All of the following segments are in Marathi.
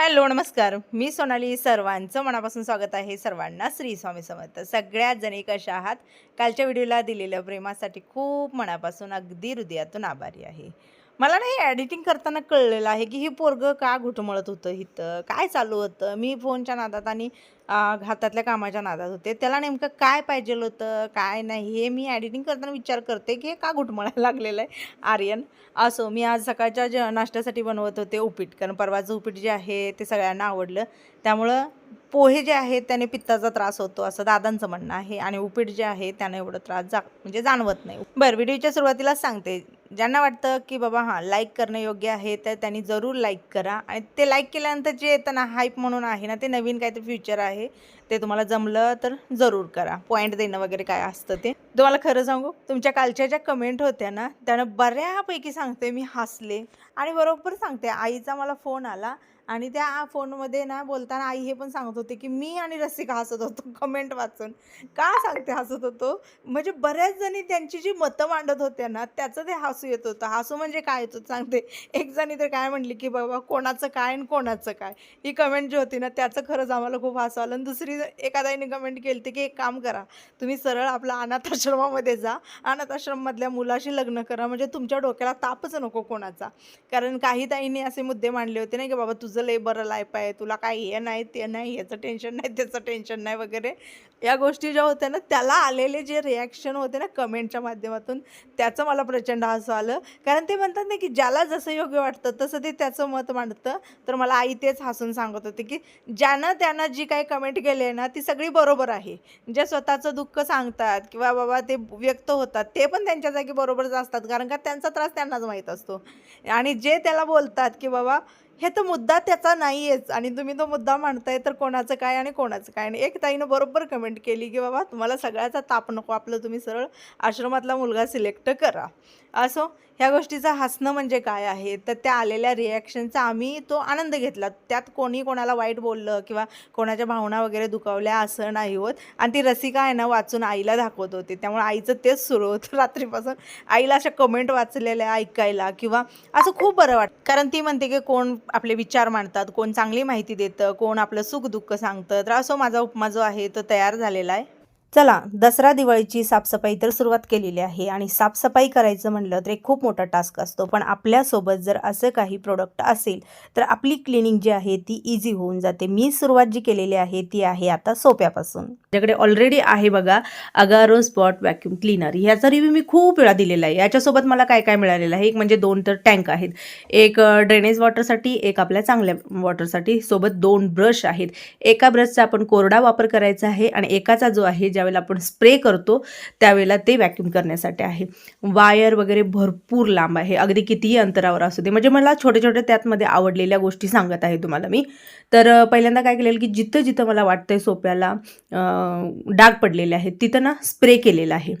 हॅलो नमस्कार. मी सोनाली सर्वांचं मनापासून स्वागत आहे सर्वांना श्री स्वामी समर्थ. सगळ्यात जणी कशा आहात? कालच्या व्हिडिओला दिलेल्या प्रेमासाठी खूप मनापासून अगदी हृदयातून आभारी आहे. मला नाही एडिटिंग करताना कळलेलं आहे की हे पोरगं का घुटमळत होतं इथं? काय चालू होतं? मी फोनच्या नादात आणि हातातल्या कामाच्या नादात होते. त्याला नेमकं काय पाहिजे होतं? काय नाही? हे मी ॲडिटिंग करताना विचार करते की हे का घुटमळायला लागलेलं आहे? आर्यन असो मी आज सकाळच्या ज नाश्त्यासाठी बनवत होते उपीट. कारण परवाचं उपीट जे आहे ते सगळ्यांना आवडलं. त्यामुळं पोहे जे आहेत त्याने पित्ताचा त्रास होतो असं दादांचं म्हणणं आहे. आणि उपीट जे आहे त्याने एवढं त्रास जा म्हणजे जाणवत नाही. बरं व्हिडिओच्या सुरुवातीलाच सांगते. ज्यांना वाटतं की बाबा हां लाईक करणं योग्य आहे तर त्यांनी जरूर लाईक करा. आणि ते लाईक केल्यानंतर जे येतं ना हाईप म्हणून आहे ना ते नवीन काहीतरी फ्युचर आहे ते तुम्हाला जमलं तर जरूर करा. पॉईंट देणं वगैरे काय असतं ते. तुम्हाला खरं सांगू तुमच्या कालच्या ज्या कमेंट होत्या ना त्यानं बऱ्यापैकी सांगते मी हसले. आणि बरोबर सांगते आईचा मला फोन आला आणि त्या फोनमध्ये ना बोलताना आई हे पण सांगत होते की मी आणि रसिका हसत होतो. कमेंट वाचून. का सांगते हसत होतो? म्हणजे बऱ्याच जणी त्यांची जी मतं मांडत होत्या ना त्याचं ते हसू येत होतं. हसू म्हणजे काय येतं सांगते? एक जणी तर काय म्हणली की बाबा कोणाचं काय आणि कोणाचं काय? ही कमेंट जी होती ना त्याचं खरंच आम्हाला खूप हसू आलं. आणि दुसरी एखाद्याने कमेंट केली होती की एक काम करा. तुम्ही सरळ आपला अनाथाश्रमामध्ये जा. अनाथाश्रममधल्या मुलाशी लग्न करा. म्हणजे तुमच्या डोक्याला तापच नको कोणाचा. कारण काही ताईंनी असे मुद्दे मांडले होते नाही की बाबा तुझं तुझं बरं लाईफ आहे तुला काय हे नाही ते नाही याचं टेन्शन नाही त्याचं टेन्शन नाही वगैरे. या गोष्टी ज्या होत्या ना त्याला आलेले जे रिॲक्शन होते ना कमेंटच्या माध्यमातून त्याचं मला प्रचंड हसू आलं. कारण ते म्हणतात ना की ज्याला जसं योग्य वाटतं तसं ते त्याचं मत मांडतं. तर मला आई तेच हसून सांगत होते की ज्यानं त्यानं जी काही कमेंट केली आहे ना ती सगळी बरोबर आहे. जे स्वतःचं दुःख सांगतात किंवा बाबा ते व्यक्त होतात ते पण त्यांच्या जागी बरोबरच असतात. कारण का त्यांचा त्रास त्यांनाच माहीत असतो. आणि जे त्याला बोलतात की बाबा हे तर मुद्दा त्याचा नाही आहेच आणि तुम्ही तो मुद्दा मांडताय तर कोणाचं काय आणि कोणाचं काय? आणि एक ताईनं बरोबर कमेंट केली की बाबा तुम्हाला सगळ्याचा ताप नको आपलं तुम्ही सरळ आश्रमातला मुलगा सिलेक्ट करा. असो ह्या गोष्टीचं हसणं म्हणजे काय आहे? तर त्या आलेल्या रिॲक्शनचा आम्ही तो आनंद घेतला. त्यात कोणी कोणाला वाईट बोललं किंवा कोणाच्या भावना वगैरे दुखावल्या असं नाही होत. आणि ती रसिका आहे ना वाचून आईला दाखवत होते. त्यामुळे आईचं तेच सुरू होतं रात्रीपासून. आईला अशा कमेंट वाचलेल्या ऐकायला किंवा असं खूप बरं वाटतं. कारण ती म्हणते की कोण आपले विचार मांडतात कोण चांगली माहिती देतं कोण आपलं सुख दुःख सांगतं. तर असो माझा उपमा जो आहे तो तयार झालेला आहे. चला दसरा दिवाळीची साफसफाई तर सुरुवात केलेली आहे आणि साफसफाई करायचं म्हणलं तर एक खूप मोठा टास्क असतो. पण आपल्यासोबत जर असं काही प्रोडक्ट असेल तर आपली क्लिनिंग जी आहे ती इझी होऊन जाते. मी सुरुवात जी केलेली आहे ती आहे आता सोप्यापासून. माझ्याकडे ऑलरेडी आहे बघा अगारो स्पॉट व्हॅक्यूम क्लीनर ह्याचा रिव्ह्यू मी खूप वेळा दिलेला आहे. याच्यासोबत मला काय काय मिळालेलं आहे? एक म्हणजे दोन तर टँक आहेत. एक ड्रेनेज वॉटरसाठी एक आपल्या चांगल्या वॉटरसाठी सोबत दोन ब्रश आहेत. एका ब्रशचा आपण कोरडा वापर करायचा आहे आणि एकाचा जो आहे ज्यावेळेला आपण स्प्रे करतो त्यावेळेला ते व्हॅक्यूम करण्यासाठी आहे. वायर वगैरे भरपूर लांब आहे. अगदी कितीही अंतरावर असू दे. म्हणजे मला छोट्या छोट्या त्यातमध्ये आवडलेल्या गोष्टी सांगत आहे तुम्हाला मी. तर पहिल्यांदा काय केलेलं की जिथं जिथं मला वाटतंय सोप्याला डाग पडलेले आहेत तिथं ना स्प्रे केलेलं आहे.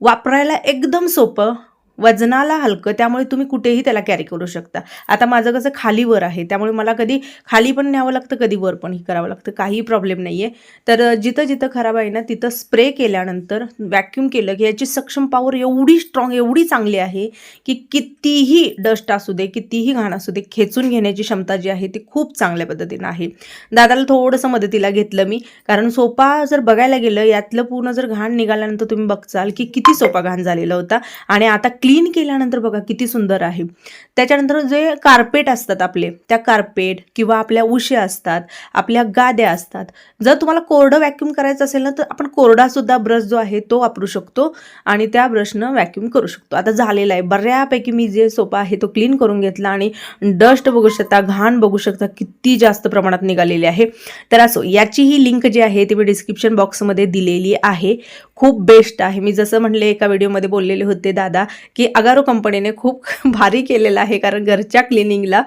वापरायला एकदम सोपं वजनाला हलकं त्यामुळे तुम्ही कुठेही त्याला कॅरी करू शकता. आता माझं कसं खाली वर आहे त्यामुळे मला कधी खाली पण न्यावं लागतं कधी वर पण करावं लागतं काही प्रॉब्लेम नाही आहे तर जिथं जिथं खराब आहे ना तिथं स्प्रे केल्यानंतर व्हॅक्यूम केलं की याची सक्षम पॉवर एवढी स्ट्रॉंग एवढी चांगली आहे की कितीही डस्ट असू दे कितीही घाण असू दे खेचून घेण्याची क्षमता जी आहे ती खूप चांगल्या पद्धतीनं आहे. दादाला थोडंसं मदतीला घेतलं मी कारण सोपा जर बघायला गेलं यातलं पूर्ण जर घाण निघाल्यानंतर तुम्ही बघचाल की किती सोपा घाण झालेला होता. आणि आता क्लीन केल्यानंतर बघा किती सुंदर आहे. त्याच्यानंतर जे कार्पेट असतात आपले त्या कार्पेट किंवा आपल्या उश्या असतात आपल्या गाद्या असतात. जर तुम्हाला कोरडं व्हॅक्यूम करायचं असेल ना तर आपण कोरडासुद्धा ब्रश जो आहे तो वापरू शकतो आणि त्या ब्रशनं व्हॅक्यूम करू शकतो. आता झालेला आहे. बऱ्यापैकी मी जे सोपा आहे तो क्लीन करून घेतला आणि डस्ट बघू शकता घाण बघू शकता किती जास्त प्रमाणात निघालेली आहे. तर असो याची ही लिंक जी आहे ती मी डिस्क्रिप्शन बॉक्समध्ये दिलेली आहे. खूप बेस्ट आहे. मी जसं म्हणले एका व्हिडिओमध्ये बोललेले होते दादा की अगारो कंपनीने खूप भारी केलेलं आहे कारण घरच्या क्लिनिंगला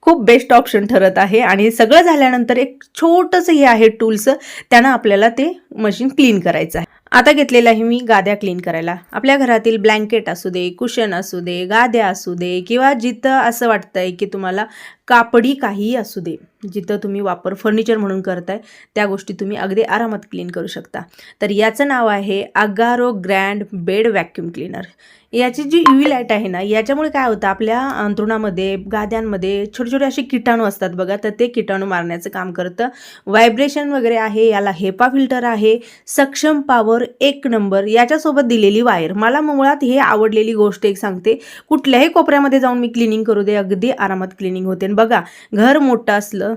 खूप बेस्ट ऑप्शन ठरत आहे. आणि सगळं झाल्यानंतर एक छोटंसं हे आहे टूल्स त्यानं आपल्याला ते मशीन क्लीन करायचं आहे. आता घेतलेलं आहे मी गाद्या क्लीन करायला. आपल्या घरातील ब्लँकेट असू दे कुशन असू दे गाद्या असू दे किंवा जिथं असं वाटतंय की तुम्हाला कापडी काहीही असू दे जिथं तुम्ही वापर फर्निचर म्हणून करताय त्या गोष्टी तुम्ही अगदी आरामात क्लीन करू शकता. तर याचं नाव आहे Agaro grand bed vacuum cleaner याची जी यू लाइट आहे ना याच्यामुळे काय होतं आपल्या अंतरुणामध्ये गाद्यांमध्ये छोटे छोटे असे किटाणू असतात बघा तर ते किटाणू मारण्याचं काम करतं. व्हायब्रेशन वगैरे आहे याला हेपा फिल्टर आहे सक्षम पॉवर एक नंबर याच्यासोबत दिलेली वायर मला मुळात हे आवडलेली गोष्ट एक सांगते कुठल्याही कोपऱ्यामध्ये जाऊन मी क्लिनिंग करू दे अगदी आरामात क्लिनिंग होते. बघा घर मोठं असलं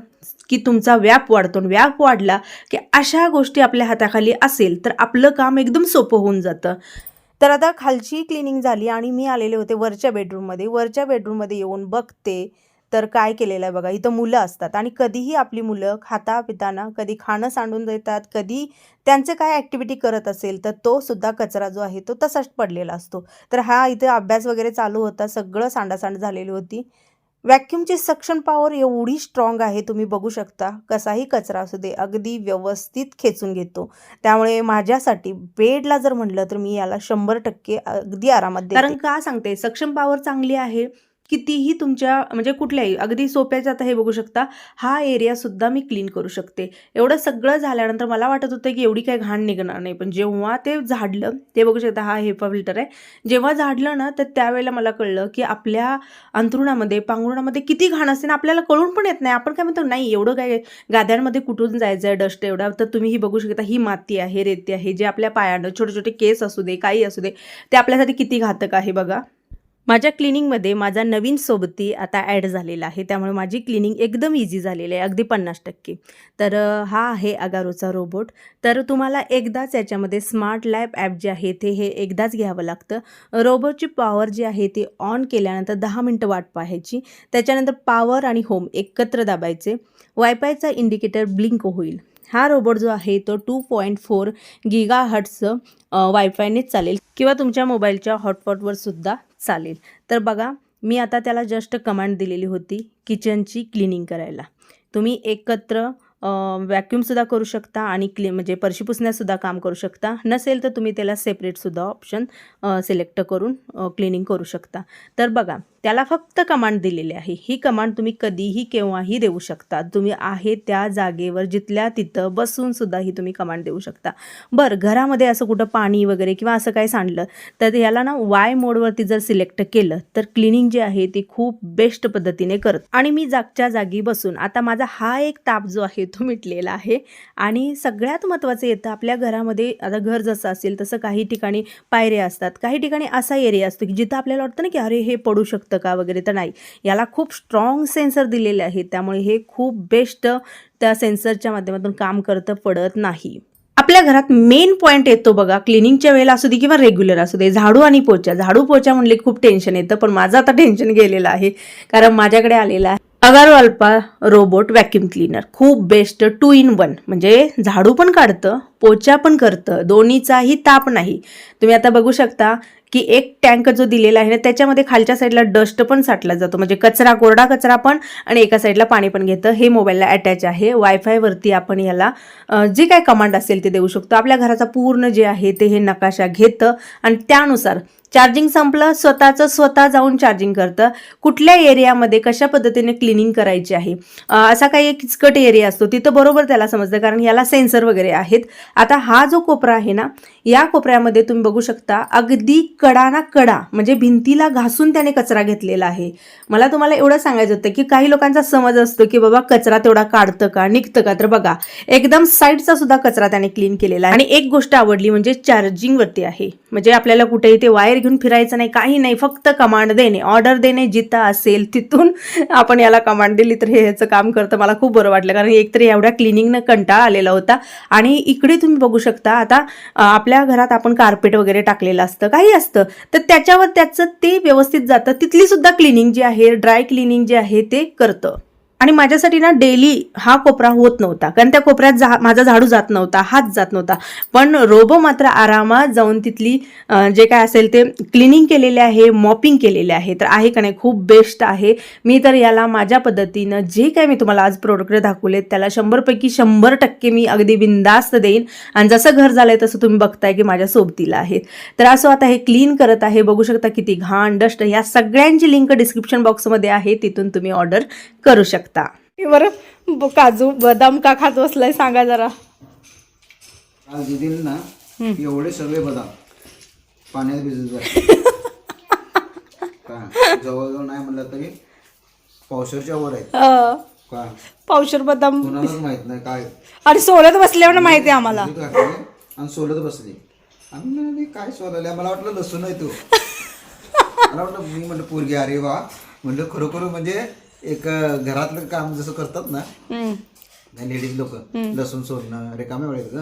की तुमचा व्याप वाढतो. आणि व्याप वाढला की अशा गोष्टी आपल्या हाताखाली असेल तर आपलं काम एकदम सोपं होऊन जातं. तर आता खालची क्लिनिंग झाली आणि मी आलेले होते वरच्या बेडरूममध्ये वरच्या बेडरूममध्ये येऊन बघते तर काय केलेलं आहे बघा. इथं मुलं असतात आणि कधीही आपली मुलं खाता पिताना कधी खाणं सांडून देतात कधी त्यांचे काय ॲक्टिव्हिटी करत असेल तर तो सुद्धा कचरा जो आहे तो तसाच पडलेला असतो. तर हा इथे अभ्यास वगैरे चालू होता. सगळं सांडासांड झालेली होती. व्हॅक्यूमची सक्शन पॉवर एवढी स्ट्रॉंग आहे तुम्ही बघू शकता. कसाही कचरा असू दे अगदी व्यवस्थित खेचून घेतो. त्यामुळे माझ्यासाठी बेडला जर म्हटलं तर मी याला शंभर टक्के अगदी आरामात कारण का सांगते सक्षम पॉवर चांगली आहे कितीही तुमच्या म्हणजे कुठल्याही अगदी सोप्याचं आता हे बघू शकता हा एरियासुद्धा मी क्लीन करू शकते. एवढं सगळं झाल्यानंतर मला वाटत होतं की एवढी काही घाण निघणार नाही. पण जेव्हा ते झाडलं ते बघू शकता हा हेपा फिल्टर आहे. जेव्हा झाडलं ना तर त्यावेळेला मला कळलं की आपल्या अंथरुणामध्ये पांघरुणामध्ये किती घाण असते ना आपल्याला कळून पण येत नाही. आपण काय म्हणतो नाही एवढं काय गाद्यांमध्ये कुठून जायचं आहे डस्ट एवढा? तर तुम्ही ही बघू शकता ही माती आहे रेती आहे जे आपल्या पायानं छोटे छोटे केस असू दे काही असू दे ते आपल्यासाठी किती घातक आहे बघा. माझ्या क्लिनिंगमध्ये माझा नवीन सोबती आता ॲड झालेला आहे. त्यामुळे माझी क्लिनिंग एकदम इझी झालेली आहे. अगदी पन्नास टक्के. तर हा आहे अगारोचा रोबोट तर तुम्हाला एकदाच याच्यामध्ये स्मार्ट लॅब ॲप जे आहे ते हे एकदाच घ्यावं लागतं. रोबोटची पॉवर जी आहे ती ऑन केल्यानंतर दहा मिनटं वाट पाहायची. त्याच्यानंतर पॉवर आणि होम एकत्र दाबायचे. वायफायचा इंडिकेटर ब्लिंक होईल. हा रोबोट जो आहे तो टू पॉईंट फोर गिगा हट्सचं वायफायनेच चालेल. किंवा तुमच्या मोबाईलच्या हॉटस्पॉटवर सुद्धा चालेल. तर बघा मी आता त्याला जस्ट कमांड दिलेली होती किचनची क्लिनिंग करायला. तुम्ही एकत्र व्हॅक्यूमसुद्धा करू शकता आणि क्ली म्हणजे परशी पुसण्यासुद्धा काम करू शकता. नसेल तर तुम्ही त्याला सेपरेटसुद्धा ऑप्शन सिलेक्ट करून क्लिनिंग करू शकता. तर बघा त्याला फक्त कमांड दिलेली आहे. ही कमांड तुम्ही कधीही केव्हाही देऊ शकता. तुम्ही आहे त्या जागेवर जिथल्या तिथं बसून सुद्धा ही तुम्ही कमांड देऊ शकता. बरं घरामध्ये असं कुठं पाणी वगैरे किंवा असं काही सांडलं तर याला ना वाय मोडवरती जर सिलेक्ट केलं तर क्लिनिंग जी आहे ती खूप बेस्ट पद्धतीने करत. आणि मी जागच्या जागी बसून आता माझा हा एक ताप जो आहे तो मिटलेला आहे. आणि सगळ्यात महत्त्वाचं येतं आपल्या घरामध्ये आता घर जसं असेल तसं काही ठिकाणी पायऱ्या असतात. काही ठिकाणी असा एरिया असतो की जिथं आपल्याला वाटतं ना की अरे हे पडू शकतं. का वगैरे तर नाही. याला खूप स्ट्रॉंग सेन्सर दिलेले आहेत त्यामुळे हे खूप बेस्ट त्या सेन्सरच्या माध्यमातून काम करतं पडत नाही. आपल्या घरात मेन पॉईंट येतो बघा. क्लिनिंगच्या वेळेला असू दे किंवा रेग्युलर असू दे. झाडू आणि पोचा झाडू पोचा म्हणले खूप टेन्शन येतं. पण माझं आता टेन्शन गेलेलं आहे. कारण माझ्याकडे आलेला आहे अगारवाल्पा रोबोट व्हॅक्युम क्लीनर खूप बेस्ट टू इन वन म्हणजे झाडू पण काढतं पोचा पण करतं. दोन्हीचाही ताप नाही. तुम्ही आता बघू शकता की एक टँक जो दिलेला आहे ना त्याच्यामध्ये खालच्या साईडला डस्ट पण साठला जातो. म्हणजे कचरा कोरडा कचरा पण आणि एका साईडला पाणी पण घेतं. हे मोबाईलला अटॅच आहे. वायफायवरती आपण याला जे काय कमांड असेल ते देऊ शकतो. आपल्या घराचा पूर्ण जे आहे ते हे नकाशा घेतं. आणि त्यानुसार चार्जिंग संपलं स्वतःचं स्वतः जाऊन चार्जिंग करतं. कुठल्या एरियामध्ये कशा पद्धतीने क्लिनिंग करायची आहे? असा काही एक किचकट एरिया असतो तिथं बरोबर त्याला समजतं कारण याला सेन्सर वगैरे आहेत. आता हा जो कोपरा आहे ना या कोपऱ्यामध्ये तुम्ही बघू शकता अगदी कडा ना कडा म्हणजे भिंतीला घासून त्याने कचरा घेतलेला आहे. मला तुम्हाला एवढं सांगायचं होतं की काही लोकांचा समज असतो की बाबा कचरा तेवढा काढतं का निघतं का? तर बघा एकदम साईडचा सुद्धा कचरा त्याने क्लीन केलेला आहे. आणि एक गोष्ट आवडली म्हणजे चार्जिंगवरती आहे. म्हणजे आपल्याला कुठेही ते वायर घेऊन फिरायचं नाही काही नाही फक्त कमांड देणे. ऑर्डर देणे जिथं असेल तिथून आपण याला कमांड दिली तर हे ह्याचं काम करतं. मला खूप बरं वाटलं कारण एकतरी एवढ्या क्लिनिंगनं कंटाळा आलेला होता. आणि इकडे तुम्ही बघू शकता आता आपल्या घरात आपण कार्पेट वगैरे टाकलेलं असतं काही असतं. तर त्याच्यावर त्याचं ते व्यवस्थित जातं. तिथली सुद्धा क्लिनिंग जी आहे ड्राय क्लिनिंग जे आहे ते करतं. आणि माझ्यासाठी ना डेली हा कोपरा होत नव्हता. कारण त्या कोपऱ्यात जा माझा झाडू जात नव्हता हात जात नव्हता. पण रोबो मात्र आरामात जाऊन तिथली जे काय असेल ते क्लिनिंग केलेले आहे मॉपिंग केलेले आहे. तर आहे का नाही? खूप बेस्ट आहे. मी तर याला माझ्या पद्धतीनं जे काय मी तुम्हाला आज प्रोडक्ट दाखवले त्याला शंभरपैकी शंभर टक्के मी अगदी बिंदास्त देईन. आणि जसं घर झालंय तसं तुम्ही बघताय की माझ्या सोबतीला आहे तर असं आता हे क्लीन करत आहे. बघू शकता किती घाण डस्ट ह्या सगळ्यांची लिंक डिस्क्रिप्शन बॉक्समध्ये आहे. तिथून तुम्ही ऑर्डर करू शकता. बरं ब- काजू बदाम का खात बसलाय सांगा जरा. ना एवढे सगळे बदाम पाण्यात भिजत जाते का? जवळजवळ नाही म्हणलं तरी पावसाच्या वर आहे पावशर बदाम. माहीत नाही काय. आणि सोलत बसल्यावर माहिती आहे आम्हाला. आणि सोलत बसली. आम्ही म्हणाले, काय सोलायला? मला वाटलं लसूण आहे तू. मला वाटलं मी म्हणलं पोरगी अरे वा. म्हणलं खरोखर म्हणजे एक घरातलं काम जसं करतात ना. लेडीज लोक लसूण सोलणं रिकामे वेळेत का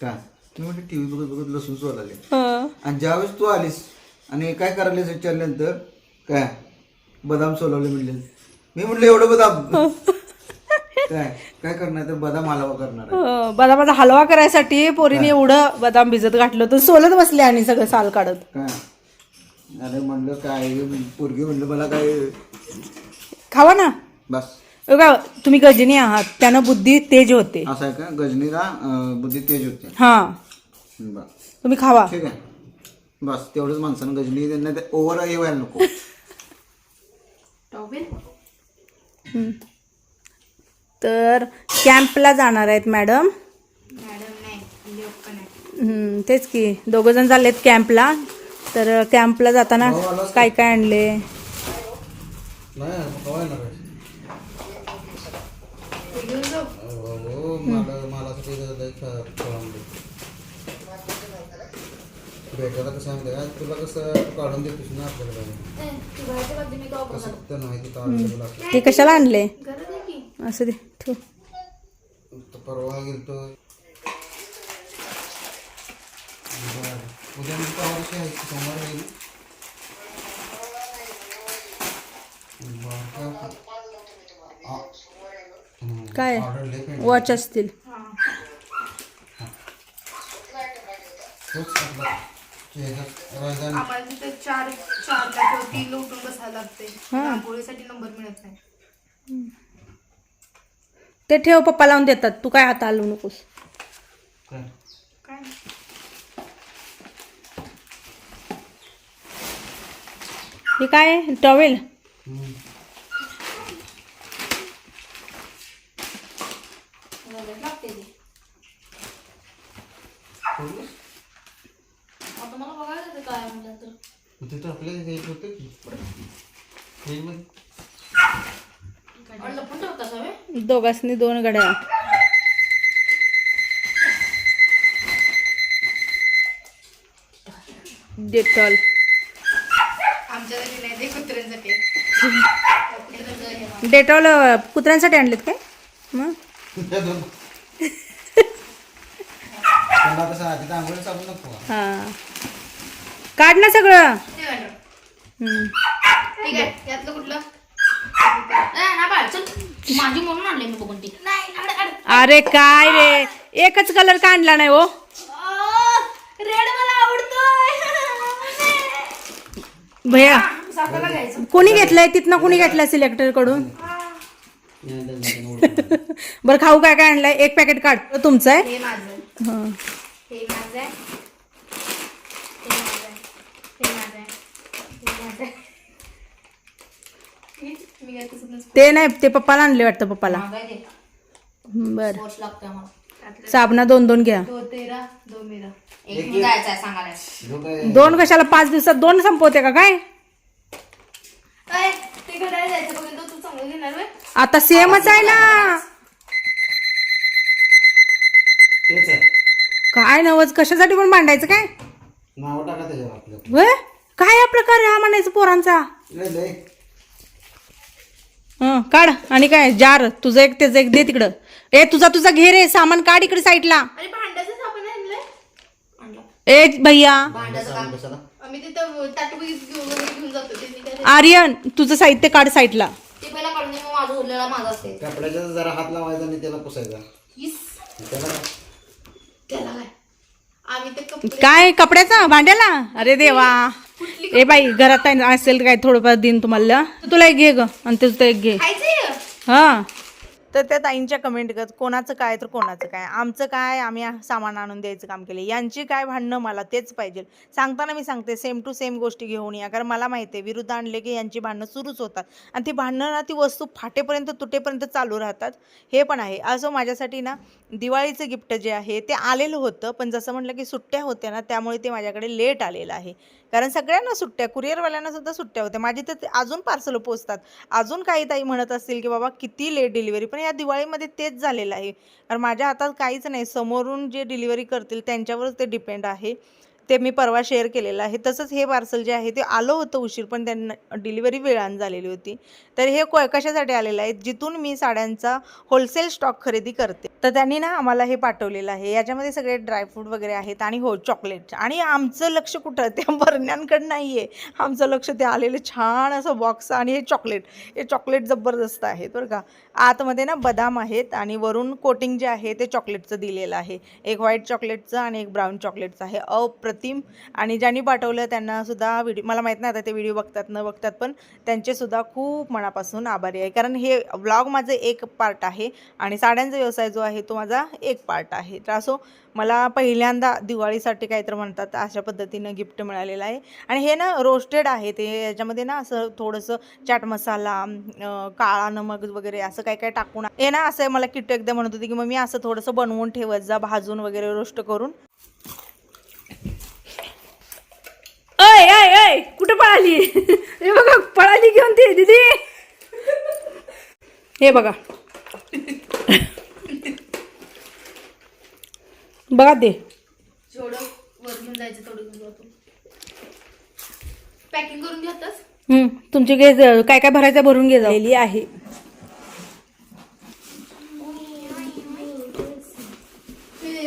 का? तुम्ही म्हणजे टीव्ही बघत बघत लसूण सोलाले अं. आणि ज्यावेळेस तू आलीस आणि काय करायला विचारल्यानंतर काय? बदाम सोलवले म्हणले. मी म्हटलं एवढं बदाम. काय? काय करणार तर बदाम हलवा करणार. अं, बदामाचा हलवा करायसाठी पोरीने एवढं बदाम भिजत घातलं तर सोलत बसले आणि सगळं साल काढत. काय? अरे म्हणलं काय? पोरगी म्हणलं मला काय खावा ना? बस. बघा तुम्ही गजनी आहात त्यानं बुद्धी तेज होते. असं आहे का? गजनीला अं, बुद्धी तेज होते. हा. बर. तुम्ही खावा. ठीक आहे. बस तेवढंच माणसानं गजनी त्यांना ते ओव्हर हे व्हायला नको. हम्म. तर कॅम्पला जाणार आहेत मॅडम. हम्म, तेच की. दोघं जण चाललेत कॅम्पला. तर कॅम्पला जाताना काय काय आणले? भेटायला कसं आहे तुला कसं काढून देतोस ना आपल्याला नाही तिथं. ते कशाला आणले? असं दे ठेव. तो परवा गेलतो. बरं. उद्या मी की सोमवार येईल बरं, काय? वॉच असतील तोच आपला ह्याच्यात राजधानी आम्हाला तिथे चार चार किंवा तीन उठून बसायला लागते हा. रांगोळीसाठी नंबर मिळत नाही ते ठेव पप्पा लावून देतात तू काय हात हलवू नकोस काय? हे काय टॉवेल. लागते ते ठेवलंस? आता मला बघायला येतं काय म्हणलं तर मग तिथं आपल्याला हे होतं की हे मग आणि लपून ठेवता सगळे दोघांनी दोन गड्या. डेटॉल आमच्या घरी नाही ते कुत्र्यांसाठी कुत्र्यांचं हे बघ. डेटॉल कुत्र्यांसाठी आणलेत काय? मग? हां. काढ ना सगळं. ते घालून. हम्म. ठीक आहे यातलं कुठलं? नाही, ना बाळ, चल. माझी म्हणून आणले मी बघून ती. नाही आड, आड. अरे काय रे? एकच कलर का आणला नाही हो? रेड मला आवडतोय. भैया घ्यायचं. कोणी घेतलंय? तिथनं कोणी घेतलंय सिलेक्टरकडून. बरं खाऊ काय काय आणलंय? एक पॅकेट काढ. तुमचं आहे? हे माझं. हं. हे माझं आहे. हे माझं आहे. हे माझं आहे. हे माझं आहे. मी काय तसं नसतं. ते नाही ते पप्पाला आणले वाटतं पप्पाला. बर. लागतं आम्हाला साबणा दोन दोन घ्या. दो तेरा दो मेरा. एक मी जायचं आहे सांगायला. जो काय दोन कशाला? पाच दिवसात दोन संपवते का? काय? अय, ते घड्याळ जायचं बघून तू चांगलं घेणार व्हय? आता सेमच आहे ना. तेच आहे. काय नवच कशासाठी पण मांडायचं काय? नाव टाका त्याच्यावर आपलं. व्हय? काय हा प्रकार हा म्हणायचं पोरांचा? लय लय हं काढ. आणि काय जार. तुझं एक त्याचं एक दे तिकडं. ए तुझा तुझा घे रे. सामान काढ इकडे साईडला. आणि भांड्याचं साबण आणलंय? आणलं ए भैया. भांड्याचं काम. कशाला आम्ही तिथं ताटू घेऊन जातो. ते मी काय आर्यन तुझं साहित्य काढ साईडला. ते पहिला काढून दे मग माझं उरलेला माझा असते कपड्याचा जरा हात लावायचा आणि त्याला पुसायचा. इस त्याला काय? त्याला काय? आम्ही ते कपडे काय कपड्याचा? भांड्याला? अरे देवा. ए बाई घरात असेल काय थोडंफार दिन तुम्हाला? तुला एक घे ग आणि तुझं एक घे. हां. तर त्या ताईंच्या कमेंट करत कोणाचं काय तर कोणाचं काय? आमचं काय? आम्ही सामान आणून द्यायचं काम केलं यांची काय भांडणं? मला तेच पाहिजे. सांगताना मी सांगते सेम टू सेम गोष्टी घेऊन या. कारण मला माहिती आहे विरुद्ध आणले की यांची भांडणं सुरूच होतात. आणि ती भांडणं ना ती वस्तू फाटेपर्यंत तुटेपर्यंत चालू राहतात. हे पण आहे. असं माझ्यासाठी ना दिवाळीचं गिफ्ट जे आहे ते आलेलं होतं. पण जसं म्हटलं की सुट्ट्या होत्या ना त्यामुळे ते माझ्याकडे लेट आलेलं आहे. कारण सगळ्यांना सुट्ट्या कुरिअरवाल्यांना सुद्धा सुट्ट्या होत्या. माझी तर ते अजून पार्सल पोचतात. अजून काही ताई म्हणत असतील की बाबा किती लेट डिलिव्हरी पण या दिवाळीमध्ये तेच झालेलं आहे. कारण माझ्या हातात काहीच नाही. समोरून जे डिलिव्हरी करतील त्यांच्यावरच ते डिपेंड आहे. ते मी परवा शेअर केलेलं आहे. तसंच हे पार्सल जे आहे ते आलं होतं उशीर पण त्यांना डिलिव्हरी वेळान झालेली होती. तर हे को कशासाठी आलेलं आहे? जिथून मी साड्यांचा होलसेल स्टॉक खरेदी करते. तर त्यांनी ना आम्हाला हे पाठवलेलं आहे. याच्यामध्ये सगळे ड्रायफ्रूट वगैरे आहेत आणि हो चॉकलेट आणि आमचं लक्ष कुठं त्या बरण्यांकडं नाही आहे आमचं लक्ष ते आलेलं छान असं बॉक्स आणि हे चॉकलेट हे चॉकलेट जबरदस्त आहेत बरं का. आतमध्ये ना बदाम आहेत आणि वरून कोटिंग जे आहे ते चॉकलेटचं दिलेलं आहे. एक व्हाईट चॉकलेटचं आणि एक ब्राऊन चॉकलेटचं आहे. अप्रतिम. आणि ज्यांनी पाठवलं त्यांनासुद्धा व्हिडिओ मला माहीत नाही आता ते व्हिडिओ बघतात न बघतात पण त्यांचेसुद्धा खूप मनापासून आभारी आहे. कारण हे व्लॉग माझं एक पार्ट आहे आणि साड्यांचा व्यवसाय जो आहे तो माझा एक पार्ट आहे. तर असो मला पहिल्यांदा दिवाळीसाठी काहीतरी म्हणतात अशा पद्धतीनं गिफ्ट मिळालेलं आहे. आणि हे ना रोस्टेड आहे ते याच्यामध्ये ना असं थोडंसं चाट मसाला काळा नमक वगैरे असं काय काय टाकून हे ना असं मला किट एकदा म्हणत होती की मग मी असं थोडंसं बनवून ठेवत जा भाजून वगैरे रोस्ट करून. अय अय अय कुठं पळाली? हे बघा पळाली घेऊन ती दिदी. हे बघा. बघा पॅकिंग करून घेतच हम्म, तुमची घे काय काय भरायचं भरून घे झालेली आहे.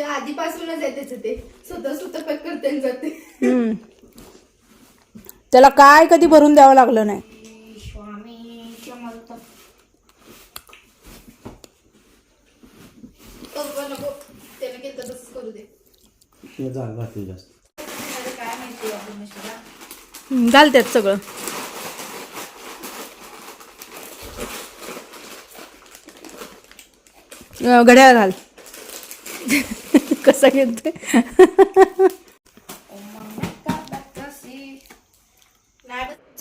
आधीपासूनच आहे त्याचं ते. स्वतः स्वतः पॅक करता येऊन जाते. हम्म. त्याला काय कधी भरून द्यावं लागलं नाही स्वामी समर्थ नको नको त्याने केलं तसंच करू दे हे झालं घातली जास्त. काय माहिती आहे घाल सगळं. अं, घड्याळ घाल. कसा घेतोय?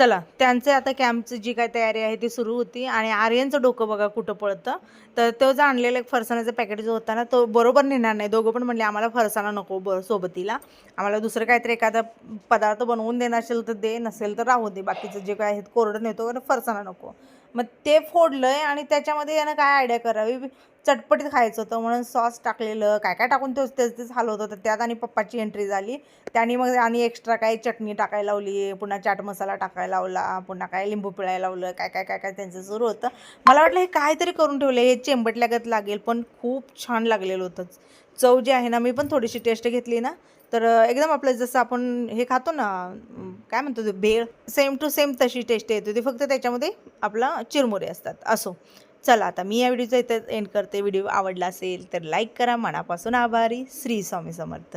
चला त्यांचे आता कॅम्पची जी काय तयारी आहे ती सुरू होती आणि आर्यनचं डोकं बघा कुठं पळतं. तर तो जो आणलेला एक फरसाणाचा पॅकेट जो होता ना तो बरोबर नेणार नाही. दोघं पण म्हणले आम्हाला फरसाणा नको ब सोबतीला. आम्हाला दुसरं काहीतरी एखादा पदार्थ बनवून देणार असेल तर दे नसेल तर राहू दे. बाकीचं जे काय आहेत कोरडं नेतो फरसाणा नको. मग ते फोडलं आहे आणि त्याच्यामध्ये यानं काय आयडिया करावी? चटपटीत खायचं होतं. म्हणून सॉस टाकलेलं. काय काय टाकून तेच तेच तेच हलवत होतं. त्यात आणि पप्पाची एंट्री झाली. त्याने मग आणि एक्स्ट्रा काय चटणी टाकायला लावली. पुन्हा चाट मसाला टाकायला लावला. पुन्हा काय लिंबू पिळायला लावलं. काय काय काय काय त्यांचं सुरू होतं. मला वाटलं हे काहीतरी करून ठेवलं. हे चेंबटल्यागत लागेल. पण खूप छान लागलेलं होतं चव जी आहे ना मी पण थोडीशी टेस्ट घेतली ना. तर एकदम आपलं जसं आपण हे खातो ना काय म्हणतो ते भेळ सेम टू सेम तशी टेस्ट येते होती फक्त त्याच्यामध्ये आपला चिरमुरे असतात असो. चला आता मी या व्हिडिओचा इथं एंड करते. व्हिडिओ आवडला असेल तर लाईक करा. मनापासून आभारी. श्री स्वामी समर्थ.